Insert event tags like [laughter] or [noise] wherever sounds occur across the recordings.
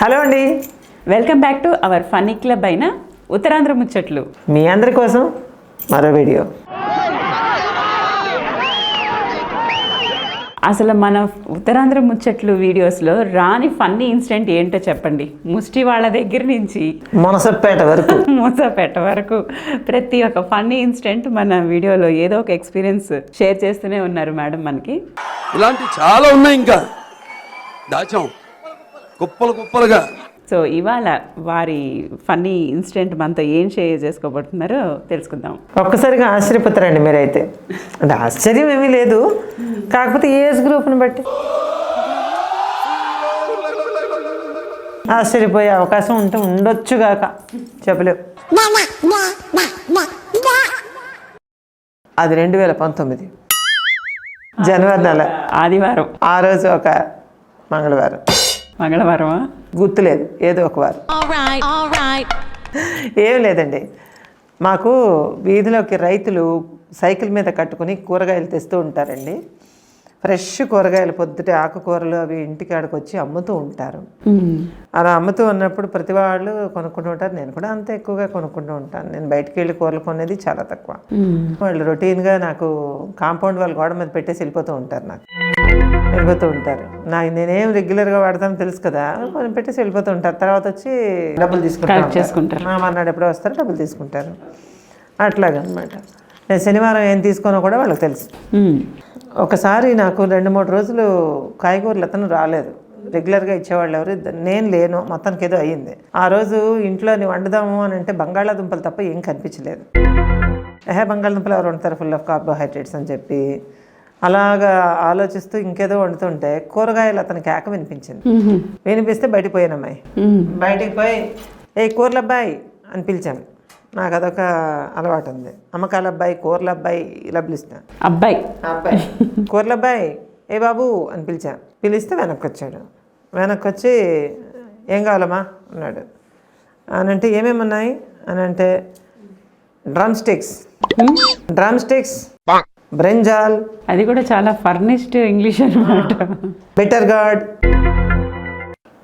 Hello అండి. Welcome back to our funny club అయిన ఉత్తరాంధ్ర ముచ్చట్లు. మీ అందరి కోసం మరో వీడియో. అసలు మన ఉత్తరాంధ్ర ముచ్చట్లు వీడియోస్లో రాని ఫన్నీ ఇన్సిడెంట్ ఏంటో చెప్పండి. ముష్టి వాళ్ళ దగ్గర నుంచి. మొనసపేట వరకు. [laughs] మూసపేట వరకు. ప్రతి ఒక్క ఫన్నీ ఇన్సిడెంట్ మన వీడియోలో ఏదో ఒక ఎక్స్పీరియన్స్ షేర్ చేస్తూనే ఉన్నారు మేడం మనకి. ఇలాంటి చాలా ఉన్నాయి ఇంకా. దాచాం. కుప్పలు కుప్పలుగా. సో ఇవాళ వారి ఫన్నీ ఇన్సిడెంట్ మనతో ఏం షేర్ చేసుకోబోతున్నారో తెలుసుకుందాం. ఒక్కసారిగా ఆశ్చర్యపోతారండి మీరైతే? అంటే ఆశ్చర్యం ఏమీ లేదు. కాకపోతే ఏజ్ గ్రూప్ని బట్టి. ఆశ్చర్యపోయే అవకాశం ఉంటే ఉండొచ్చు గాక. చెప్పలేవు అది రెండు వేల పంతొమ్మిది. జనవరి నెల. ఆదివారం. ఆ రోజు ఒక మంగళవారం. మంగళవారమా? గుర్తులేదు ఏదో ఒక వారం. ఏం లేదండి. మాకు వీధిలోకి రైతులు సైకిల్ మీద కట్టుకుని కూరగాయలు తెస్తూ ఉంటారండి. ఫ్రెష్ కూరగాయలు పొద్దుటే ఆకుకూరలు అవి ఇంటికి వచ్చి అమ్ముతూ ఉంటారు. అలా అమ్ముతూ ఉన్నప్పుడు ప్రతి వాళ్ళు కొనుక్కుంటూ ఉంటారు. నేను కూడా అంత ఎక్కువగా కొనుక్కుంటూ ఉంటాను. నేను బయటికి వెళ్ళి కూరలు కొనేది చాలా తక్కువ. వాళ్ళు రొటీన్గా నాకు కాంపౌండ్ వాళ్ళ గోడ మీద పెట్టేసి వెళ్ళిపోతూ ఉంటారు నాకు. వెళ్ళిపోతూ ఉంటారు. నాకు నేనేం రెగ్యులర్గా వాడతానో తెలుసు కదా కొంచెం పెట్టేసి వెళ్ళిపోతూ ఉంటారు. తర్వాత వచ్చి డబ్బులు తీసుకుంటారు. మర్నాడు ఎప్పుడో వస్తారు డబ్బులు తీసుకుంటారు. అట్లాగనమాట. నేను శనివారం ఏం తీసుకోనో కూడా వాళ్ళకి తెలుసు. ఒకసారి నాకు రెండు మూడు రోజులు కాయగూరలు అతను రాలేదు. రెగ్యులర్గా ఇచ్చేవాళ్ళు ఎవరు? నేను లేను మొత్తానికి ఏదో అయ్యింది ఆ రోజు ఇంట్లో వండుదాము అని అంటే బంగాళాదుంపలు తప్ప ఏం కనిపించలేదు. ఏహే బంగాళదుంపలు ఎవరు వండుతారు? ఫుల్ ఆఫ్ కార్బోహైడ్రేట్స్ అని చెప్పి అలాగా ఆలోచిస్తూ ఇంకేదో వండుతుంటే కూరగాయలు అతనికి కేక వినిపించింది. వినిపిస్తే బయటికి పోయాను అమ్మాయి మ్మ్. బయటికి పోయి ఏ కూరల అబ్బాయి అని పిలిచాను. నాకు అదొక అలవాటు ఉంది. అమ్మకాల అబ్బాయి కూరల అబ్బాయి ఇలా పిలుస్తాను అబ్బాయి. అబ్బాయి. కూరల అబ్బాయి ఏ బాబు అని పిలిచా. పిలిస్తే వెనక్కి వచ్చాడు వెనక్కి వచ్చి ఏం కావాలమ్మా? అన్నాడు. అని అంటే ఏమేమి ఉన్నాయి అని అంటే drum sticks. Drum sticks brinjal. అది కూడా చాలా ఫర్నిష్డ్ ఇంగ్లీష్ అనమాట బెటర్ గార్డ్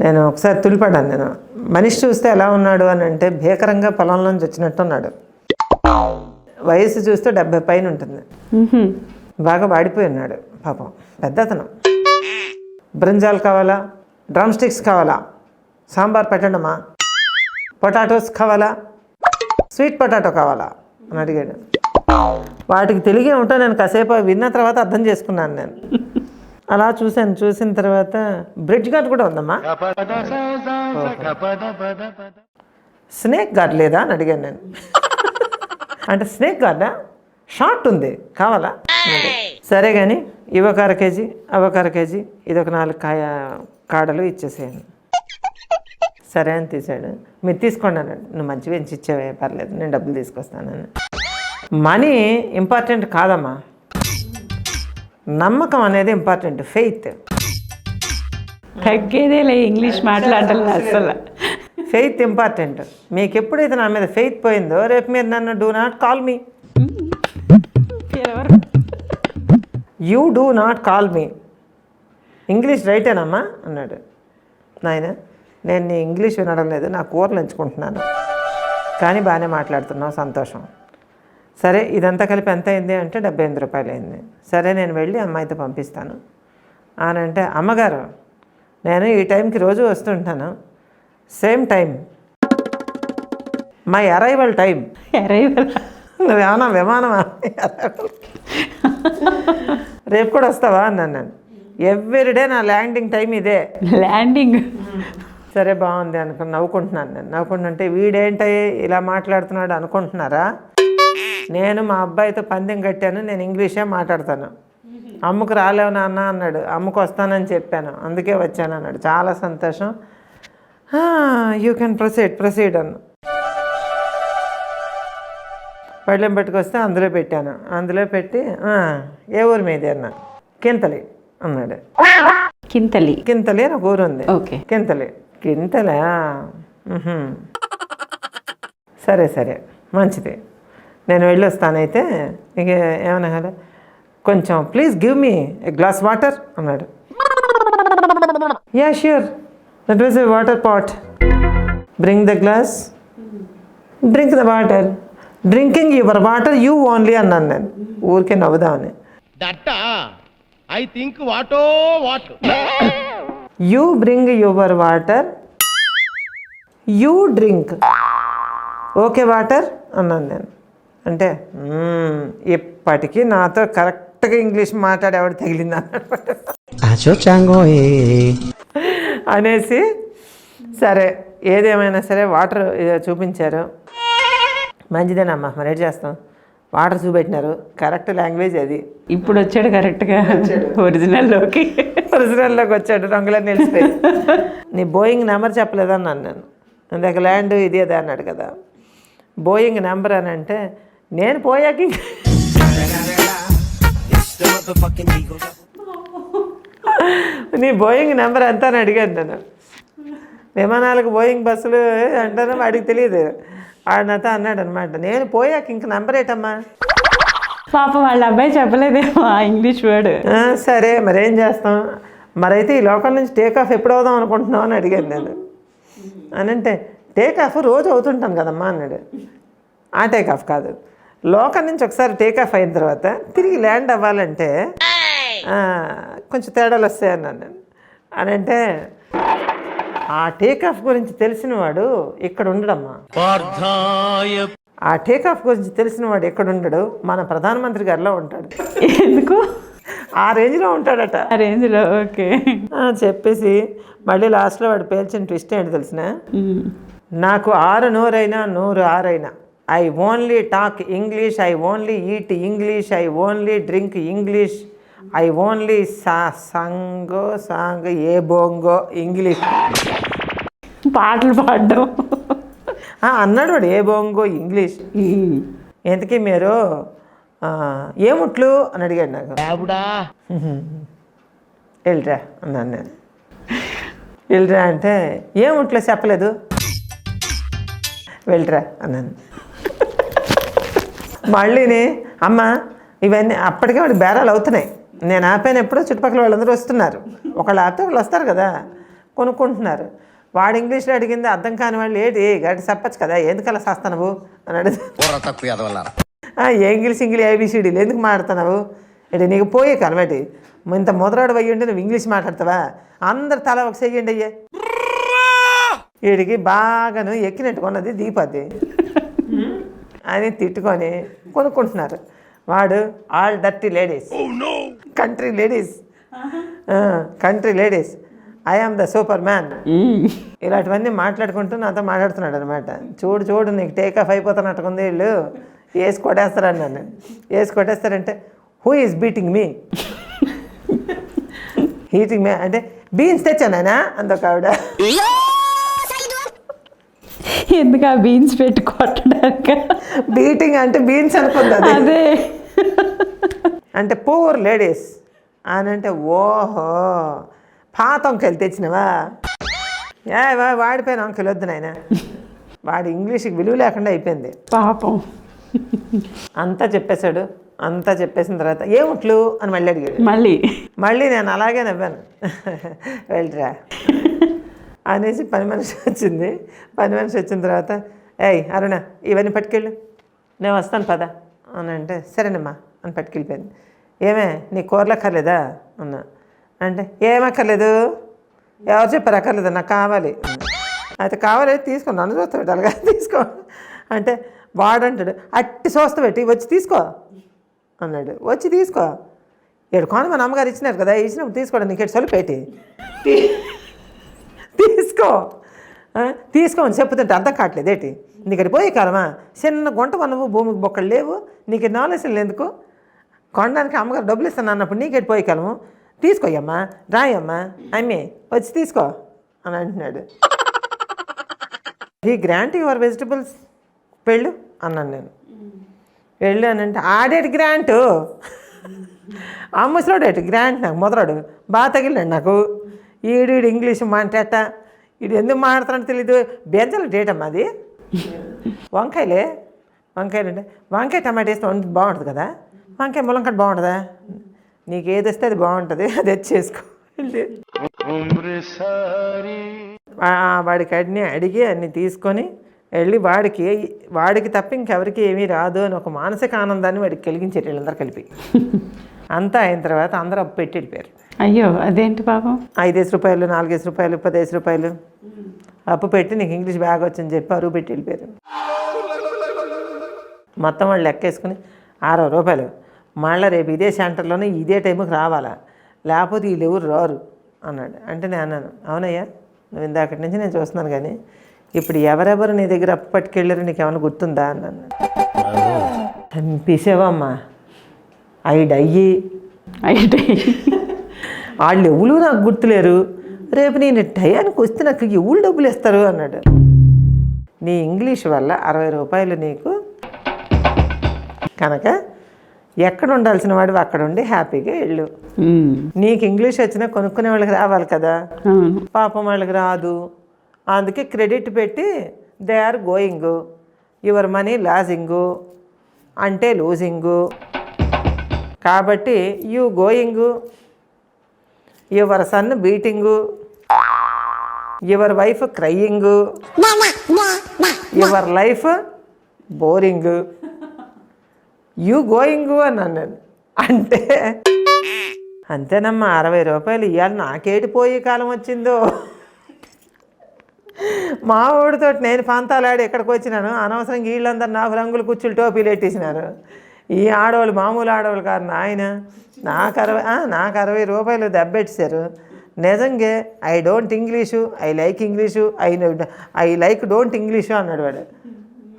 నేను ఒకసారి తులిపడ్డాను నేను. మనిషి చూస్తే ఎలా ఉన్నాడు అని అంటే భీకరంగా పొలంలోంచి వచ్చినట్టు ఉన్నాడు వయసు చూస్తే డెబ్బై పైన ఉంటుంది. బాగా వాడిపోయి ఉన్నాడు. పాపం పెద్దతనం. బ్రింజాల్ కావాలా? డ్రమ్ స్టిక్స్ కావాలా? సాంబార్ పెట్టండమ్మా పొటాటోస్ కావాలా? స్వీట్ పొటాటో కావాలా? అని అడిగాడు. వాటికి తెలిగే ఉంటా నేను కాసేపు విన్న తర్వాత అర్థం చేసుకున్నాను నేను. అలా చూశాను. చూసిన తర్వాత బ్రిడ్జ్ గార్డ్ కూడా ఉందమ్మా. స్నేక్ గార్డ్ లేదా అని అడిగాను నేను. అంటే స్నేక్ గార్డా షార్ట్ ఉంది. కావాలా? సరే కానీ ఇవొక అర కేజీ ఒక అర కేజీ ఒక నాలుగు కాయ కాడలు ఇచ్చేసేయండి. సరే అని తీసాడు మీరు తీసుకోండి అన్నాడు. నువ్వు మంచిగా ఎంచి ఇచ్చేవే పర్లేదు. నేను డబ్బులు తీసుకొస్తానని. మనీ ఇంపార్టెంట్ కాదమ్మా. నమ్మకం అనేది ఇంపార్టెంట్ ఫెయిత్ తగ్గేదేలే ఇంగ్లీష్ మాట్లాడటం అసలు. Faith important. మీకు ఎప్పుడైతే నా మీద ఫెయిత్ పోయిందో రేపు మీరు నన్ను do not call me you do not call me English రైటేనమ్మా అన్నాడు. నాయన నేను నీ ఇంగ్లీష్ వినడం లేదు నా కూరలు ఎంచుకుంటున్నాను. కానీ బాగానే మాట్లాడుతున్నావు సంతోషం. సరే ఇదంతా కలిపి ఎంత అయింది అంటే డెబ్బై ఎనిమిది రూపాయలు అయింది సరే నేను వెళ్ళి అమ్మాయితో పంపిస్తాను. అని అంటే అమ్మగారు నేను ఈ టైంకి రోజు వస్తుంటాను. Same time. My arrival time. Arrival. నువ్వేమన్నా విమానమా? రేపు కూడా వస్తావా? అన్నాను నేను. ఎవ్రీడే నా ల్యాండింగ్ టైం ఇదే. ల్యాండింగ్. సరే బాగుంది అనుకుని నవ్వుకుంటున్నాను నేను. నవ్వుకుంటుంటే వీడేంటి ఇలా మాట్లాడుతున్నాడు అనుకుంటున్నారా? నేను మా అబ్బాయితో పందెం కట్టాను నేను ఇంగ్లీషే మాట్లాడతాను. అమ్మకు రాలేవు నాన్న అన్నాడు. అమ్మకు వస్తానని చెప్పాను. అందుకే వచ్చాను అన్నాడు. చాలా సంతోషం. యూ కెన్ ప్రొసీడ్ ప్రొసీడ్ అన్న. పళ్ళెం పెట్టుకొస్తే అందులో పెట్టాను. అందులో పెట్టి "ఆ, ఏ ఊరి మీది అన్న? కింతలి అన్నాడు. కింతలి. కింతలి అని ఒక ఊరు ఉంది. ఓకే. కింతలి. కింతలా. సరే సరే. మంచిది. నేను వెళ్ళొస్తానైతే ఇక ఏమన్నా కదా. కొంచెం please give me a glass water అన్నాడు. Yeah sure that was a water pot bring the glass drink the water drinking your water you only అన్నాను నేను. ఊరికే నవ్వుదామని. I think what what. You bring your water you drink okay water అన్నాను నేను. అంటే "మ్మ్, ఇప్పటికీ నాతో కరెక్ట్గా ఇంగ్లీష్ మాట్లాడేవాడు తగిలింది అన్నాడు. అనేసి సరే ఏదేమైనా సరే వాటర్ ఏదో చూపించారు. మంచిదేనమ్మా మరి ఏం చేస్తాం? వాటర్ చూపెట్టినారు. కరెక్ట్ లాంగ్వేజ్ అది. ఇప్పుడు వచ్చాడు కరెక్ట్గా. ఒరిజినల్లోకి. ఒరిజినల్లోకి వచ్చాడు రంగులన్నీ నిలిచిపోయి నీ బోయింగ్ నెంబర్ చెప్పలేదన్నాను నేను. ఇందాక ల్యాండ్ ఇది అదే అన్నాడు కదా. బోయింగ్ నెంబర్ అని అంటే నేను పోయాక. నీ బోయింగ్ నెంబర్ ఎంత అని అడిగాను నేను. విమానాలకు బోయింగ్ బస్సులు అంటానో వాడికి తెలియదు. వాడు నాతో అన్నాడు అనమాట నేను పోయాక ఇంక నెంబర్ ఏంటమ్మా? పాప వాళ్ళ అబ్బాయి చెప్పలేదేమో ఆ ఇంగ్లీష్ వర్డ్. "ఆ, సరే మరేం చేస్తాం? మరైతే ఈ లోకల్ నుంచి టేక్ ఆఫ్ ఎప్పుడు అవుదాం అనుకుంటున్నావు అని అడిగాను నేను. అని అంటే టేక్ ఆఫ్ రోజు అవుతుంటాను కదమ్మా అన్నాడు. ఆ టేక్ ఆఫ్ కాదు. లోకల్ నుంచి ఒకసారి టేక్ ఆఫ్ అయిన తర్వాత తిరిగి ల్యాండ్ అవ్వాలంటే ఆ, కొంచెం తేడాలు వస్తాయి అన్నాను నేను. అని అంటే ఆ టేక్ ఆఫ్ గురించి తెలిసిన వాడు ఇక్కడ ఉండడమ్మా. ఆ టేక్ ఆఫ్ గురించి తెలిసిన వాడు ఎక్కడ ఉండడు? మన ప్రధానమంత్రి గారిలో ఉంటాడు. ఎందుకు? ఆ రేంజ్లో ఉంటాడట. ఆ రేంజ్లో ఓకే. ఆ, చెప్పేసి మళ్ళీ లాస్ట్లో వాడు పేల్చిన ట్విస్ట్ ఏంటి తెలిసిన? నాకు ఆరు నోరైనా నూరు ఆరైనా. I only talk English I only eat English I only drink English I only సా సంగో సాంగ్ ఏ బోంగో ఇంగ్లీష్ పాటలు పాడడం. ఆ, అన్నాడు వాడు ఏ బోంగో ఇంగ్లీష్ ఎంతకీ మీరు ఆ, ఏముట్లు అని అడిగాడు నాకు. వెళ్ళరా [laughs] అన్నాను నేను. వెళ్ళరా అంటే ఏముట్లో చెప్పలేదు? వెళ్ళరా అన్నాను. మళ్ళీని అమ్మ ఇవన్నీ అప్పటికే వాడి బేరాలు అవుతున్నాయి. నేను ఆపానప్పుడు చుట్టుపక్కల వాళ్ళందరూ వస్తున్నారు. ఒకళ్ళు ఆపితే వాళ్ళు వస్తారు కదా కొనుక్కుంటున్నారు. వాడు ఇంగ్లీష్లో అడిగింది అర్థం కాని వాళ్ళు ఏంటి? గట్టి చెప్పచ్చు కదా ఎందుకు అలా చేస్తావు అని అడిగి ఏ ఇంగ్లీష్ ఇంగ్లీష్ ఏబిసిడీలు ఎందుకు మాట్లాడుతున్నావు? అంటే నీకు పోయే కలవాటి ఇంత మొదలాడు అయ్యి ఉంటే నువ్వు ఇంగ్లీష్ మాట్లాడతావా? అందరు తల ఒక చెయ్యండి అయ్యే. వీడికి బాగాను ఎక్కినట్టు కొన్నది దీపది. అని తిట్టుకొని కొనుక్కుంటున్నారు. వాడు all dirty ladies. Country ladies. Country ladies. I am the super man ఇలాంటివన్నీ మాట్లాడుకుంటూ నాతో మాట్లాడుతున్నాడు అనమాట చూడు చూడు నీకు టేక్ ఆఫ్ అయిపోతున్నట్టుకుంది వీళ్ళు. వేసి కొట్టేస్తారని నన్ను. వేసి కొట్టేస్తారంటే who is beating me heating me అంటే బీన్స్ తెచ్చానా? అందొక ఆవిడ. [laughs] [laughs] ఎందుకు ఆ బీన్స్ పెట్టి కొట్టడానిక బీటింగ్ అంటే బీన్స్ అనుకుంది అది. అంటే పూర్ లేడీస్ అని అంటే ఓహో పాత వంకాయలు తెచ్చినవా? ఏ వాడిపోయిన వంకాయలు వద్దు నాయన. వాడి ఇంగ్లీష్కి విలువ లేకుండా అయిపోయింది. పాపం. అంతా చెప్పేశాడు అంతా చెప్పేసిన తర్వాత ఏముట్లు అని మళ్ళీ అడిగాడు. మళ్ళీ. మళ్ళీ నేను అలాగే నవ్వాను. వెళ్ళరా. అనేసి పని మనిషి వచ్చింది. పని మనిషి వచ్చిన తర్వాత ఏయ్ అరుణ ఇవన్నీ పట్టుకెళ్ళు. నేను వస్తాను పద. అని అంటే సరేనమ్మా అని పట్టుకెళ్ళిపోయింది. ఏమే నీ కూరలు అక్కర్లేదా? అన్నా. అంటే ఏమక్కర్లేదు ఎవరు చెప్పారు అక్కర్లేదు? నాకు కావాలి. అయితే కావాలి తీసుకో. నన్ను చూస్తాడు అలాగా [laughs] తీసుకో. అంటే వాడంటాడు అట్టి చూస్తా పెట్టి వచ్చి తీసుకో. అన్నాడు. వచ్చి తీసుకో. ఏడు కోన మా అమ్మగారు ఇచ్చినారు కదా ఇచ్చినప్పుడు తీసుకోవడం నీకు సొలు పెట్టి తీసుకో. ఆ, తీసుకోమని చెప్పుతుంటే అర్థం కావట్లేదు ఏంటి? నీకు పోయే కాలమా చిన్న గుంట వనవు భూమికి బొక్కలు లేవు నీకు నాలెడ్జ్ ఎందుకు? కొనడానికి అమ్మగారు డబ్బులు ఇస్తాను అన్నప్పుడు నీకు ఎటు పోయే కాలము తీసుకోయమ్మా రాయమ్మా అమ్మి వచ్చి తీసుకో అని అంటున్నాడు. ఈ గ్రాంట్ యువర్ వెజిటబుల్స్ వెళ్ళు అన్నాను నేను. వెళ్ళు అని అంటే ఆడేటి గ్రాంటు? అమ్మసలోడేటి గ్రాంట్ నాకు మొదలాడు బాగా తగిలినాడు నాకు. ఈడు ఈడు ఇంగ్లీష్ మాట్లాట ఈడు ఎందుకు మాట్లాడుతున్నాడో తెలీదు. బెంజలు డేట్ అమ్మా అది? వంకాయలే? వంకాయలు అంటే వంకాయ టమాటా వేస్తే బాగుంటుంది కదా? వంకాయ ములంకట్ బాగుంటుందా? నీకు ఏది వస్తే అది బాగుంటుంది. అది వచ్చి చేసుకో. ఆ- వాడికి అన్ని అడిగి అన్ని తీసుకొని వెళ్ళి వాడికి వాడికి తప్ప ఇంకెవరికి ఏమీ రాదు అని ఒక మానసిక ఆనందాన్ని వాడికి కలిగించేటి వీళ్ళందరూ కలిపి. [laughs] అంతా అయిన తర్వాత అందరూ పెట్టి వెళ్ళిపోయారు అయ్యో అదేంటి పాపం? ఐదేసి రూపాయలు నాలుగేసి రూపాయలు పదేసి రూపాయలు. అప్పు పెట్టి నీకు ఇంగ్లీష్ బ్యాగ్ వచ్చిందని చెప్పి అరువు పెట్టి వెళ్ళిపోయారు. మొత్తం వాళ్ళు లెక్కేసుకుని అరవై రూపాయలు. మళ్ళీ రేపు ఇదే సెంటర్లోనే ఇదే టైంకి రావాలా? లేకపోతే వీళ్ళు ఎవరు రారు? అన్నాడు. అంటే నేను అన్నాను అవునయ్యా నువ్వు ఇందాకటి నుంచి నేను చూస్తున్నాను కానీ ఇప్పుడు ఎవరెవరు నీ దగ్గర అప్పు పట్టుకెళ్ళారు నీకు ఏమైనా గుర్తుందా? అన్నాను చంపేసావమ్మా ఐడయ్యి అయితే వాళ్ళు ఎవరు నాకు గుర్తులేరు. రేపు నేను టయానికి వస్తే నాకు ఎవరు డబ్బులు ఇస్తారు అన్నాడు. నీ ఇంగ్లీష్ వల్ల అరవై రూపాయలు నీకు. కనుక ఎక్కడ ఉండాల్సిన వాడివి అక్కడ ఉండి హ్యాపీగా వెళ్ళు. నీకు ఇంగ్లీష్ వచ్చినా కొనుక్కునే వాళ్ళకి రావాలి కదా. పాపం వాళ్ళకి రాదు. అందుకే క్రెడిట్ పెట్టి they are going. Your money lazing అంటే లూజింగు. కాబట్టి you going. Your son beating. Your wife crying. Your life boring. You going అన్నాను. అంటే అంతేనమ్మా అరవై రూపాయలు ఇవాళ నాకేటిపోయే కాలం వచ్చిందో. మా ఊడితో నేను ఆడి ఎక్కడికి వచ్చినాను? అనవసరంగా వీళ్ళందరూ నాకు రంగులు కుచ్చులు టోపీలు పెట్టేసినారు ఈ ఆడవాళ్ళు మామూలు ఆడవాళ్ళు కాదు నాయన. నాకు అరవై ఆ, నాకు అరవై రూపాయలు దెబ్బెట్టేశారు నిజంగా I don't English I like English I I like don't English అన్నాడు వాడు.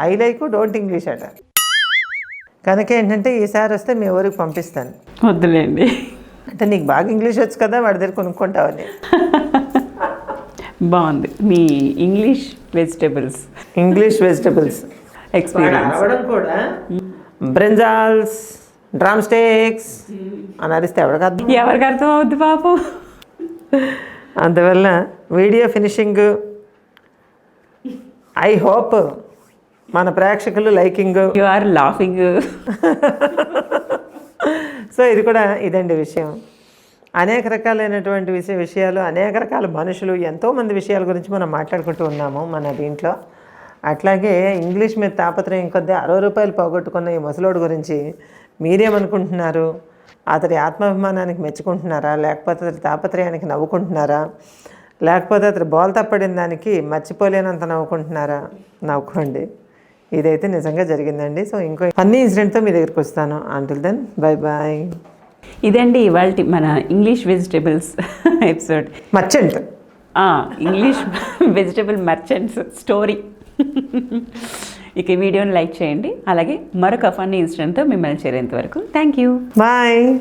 ఐ లైక్ డోంట్ ఇంగ్లీష్ అట. కనుక ఏంటంటే ఈసారి వస్తే మీ ఊరికి పంపిస్తాను. వద్దులేండి. అంటే నీకు బాగా ఇంగ్లీష్ వచ్చు కదా వాడి దగ్గర కొనుక్కుంటావని. బాగుంది. మీ English vegetables. English vegetables. Experience కూడా బ్రింజాల్స్ డ్రమ్ స్టేక్స్ అని అరిస్తే ఎవరికి అర్థం ఎవరికి అర్థం అవుద్ది పాపం అందువల్ల వీడియో ఫినిషింగ్ ఐ హోప్ మన ప్రేక్షకులు liking. You are laughing so ఇది కూడా ఇదండి విషయం. అనేక రకాలైనటువంటి విషయ విషయాలు అనేక రకాల మనుషులు ఎంతోమంది విషయాల గురించి మనం మాట్లాడుకుంటూ ఉన్నాము మన దీంట్లో. అట్లాగే ఇంగ్లీష్ మీద తాపత్రయం కొద్దీ అరవై రూపాయలు పోగొట్టుకున్న ఈ ముసలోడు గురించి మీరేమనుకుంటున్నారు? అతడి ఆత్మాభిమానానికి మెచ్చుకుంటున్నారా? లేకపోతే అతడి తాపత్రయానికి నవ్వుకుంటున్నారా? లేకపోతే అతడు బోల్తా పడిన దానికి మర్చిపోలేనంత నవ్వుకుంటున్నారా? నవ్వుకోండి. ఇదైతే నిజంగా జరిగిందండి. సో ఇంకో ఫన్నీ ఇన్సిడెంట్తో మీ దగ్గరికి వస్తాను. అంటిల్ దెన్ బై బాయ్ ఇదండి ఇవాళ మన English vegetables episode. Merchant. English vegetable merchants story. ఇక ఈ వీడియోని లైక్ చేయండి. అలాగే మరొక ఫన్నీ ఇన్సిడెంట్తో మిమ్మల్ని చేరేంత వరకు. Thank you. బాయ్.